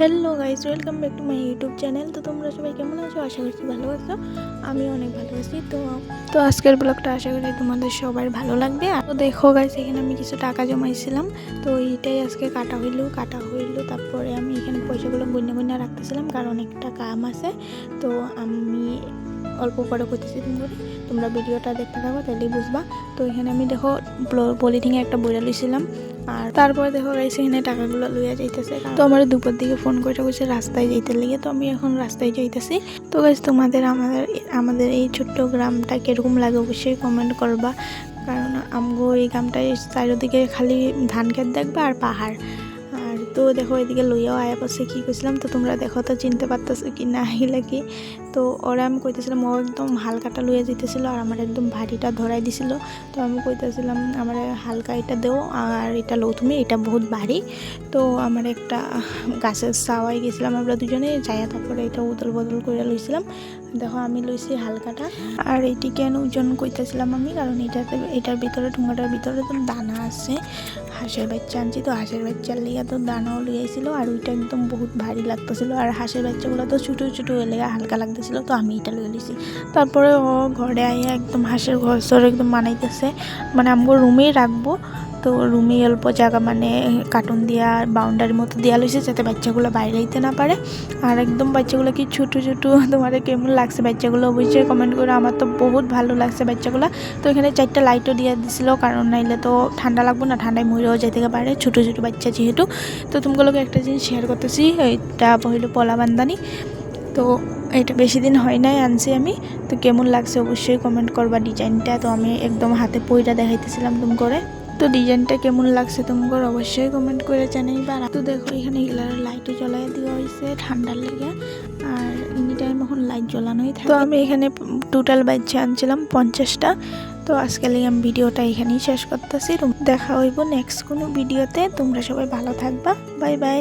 Hello guys welcome back to my YouTube channel তো তোমরা সবাই কেমন আছো? আশা করছি ভালো আছো। আমি অনেক ভালো আছি। তো তো আজকের ব্লগটা আশা করি তোমাদের সবার ভালো লাগবে। আর তো দেখো গাইস এখানে আমি কিছু টাকা জমাইছিলাম। তো এইটাই আজকে কাটা হইল কাটা হইল। তারপরে আমি এখানে পয়সাগুলো বন্যা বন্যা রাখতেছিলাম, কারণ একটা কাম আছে। তো আমি অল্প করে করতেছি তুমি করে তোমরা ভিডিওটা দেখতে থাকো, তাহলেই বুঝবা। তো এখানে আমি দেখো পলিথিনে একটা বইরা লইছিলাম আর তারপরে দেখো গাইছে এখানে টাকাগুলো লইয়া যাইতেছে। তো আমার দুপুর দিকে ফোন করে কইছে রাস্তায় যাইতে লেগে তো আমি এখন রাস্তায় যাইতেছি। তো গাইজ তোমাদের আমাদের আমাদের এই ছোট্ট গ্রামটা কীরকম লাগে অবশ্যই কমেন্ট করবা। কারণ আমগো এই গ্রামটায় চারিদিকে খালি ধান খেত দেখবা আর পাহাড়। তো দেখো এদিকে লইয়াও আয়া পাশে কী করছিলাম তো তোমরা দেখো তো চিনতে পারতেছো কি না আহিলে কি তো ওরা আমি কইতেছিলাম, ও একদম হালকাটা লইয়া যেতেছিল আর আমার একদম ভারীটা ধরাই দিছিল। তো আমি কইতেছিলাম, আমার হালকা এটা দেও আর এটা লও তুমি, এটা বহুত ভারী। তো আমার একটা গাছের সাওয়াই গেছিলাম আমরা দুজনে, যাইয়া তারপরে এটা উদল বদল করে লইছিলাম। দেখো আমি লইছি হালকাটা। আর এইটি কেন ওজন কইতেছিলাম আমি, কারণ এটাতে, এটার ভিতরে ঠুঙ্গাটার ভিতরে তো দানা আছে। হাঁসের বাচ্চা আনছি তো, হাঁসের বাচ্চার লিগা তো দানাও লইয়াছিল আর ওইটা একদম বহুত ভারী লাগতেছিল আর হাঁসের বাচ্চাগুলো তো ছোটো ছোটো লেগা হালকা লাগতেছিল, তো আমি এটা লিয়ে লিছি। তারপরে ও ঘরে আইয়া একদম হাঁসের ঘর সর একদম বানাইতেছে মানে আমগো রুমেই রাখব তো রুমে অল্প জায়গা মানে কার্টুন দিয়া বাউন্ডারির মতো দেওয়া লইছে যাতে বাচ্চাগুলো বাইরে আইতে না পারে। আর একদম বাচ্চাগুলো কি ছোটো ছোটো, তোমার কেমন লাগছে বাচ্চাগুলো অবশ্যই কমেন্ট করে। আমার তো বহুত ভালো লাগছে বাচ্চাগুলো। তো এখানে চারটা লাইটও দিয়ে দিছিল, কারণ নাইলে তো ঠান্ডা লাগবে না, ঠান্ডায় মরেও যেতে পারে ছোটো ছোটো বাচ্চা যেহেতু। তো তোমাগুলোকে একটা জিনিস শেয়ার করতেছি এটা হইল পলা বান্দানি। তো এটা বেশি দিন হয় নাই আনছি আমি। তো কেমন লাগছে অবশ্যই কমেন্ট করবা ডিজাইনটা তো আমি একদম হাতে পইটা দেখাইতেছিলাম তুমি করে তো ডিজাইনটা কেমন লাগছে তোমার অবশ্যই কমেন্ট করে জানাইবা। তো দেখো, এখানে এগুলার লাইটও জ্বলাই দেওয়া হয়েছে ঠান্ডার লেগে। আর এনি টাইম এখন লাইট জ্বলানোই থাকে। তো আমি এখানে টোটাল বাচ্চা আনছিলাম পঞ্চাশটা। তো আজকে লেগে আমি ভিডিওটা এখানেই শেষ করতেছি। দেখা হইব নেক্সট কোনো ভিডিওতে। তোমরা সবাই ভালো থাকবা। Bye bye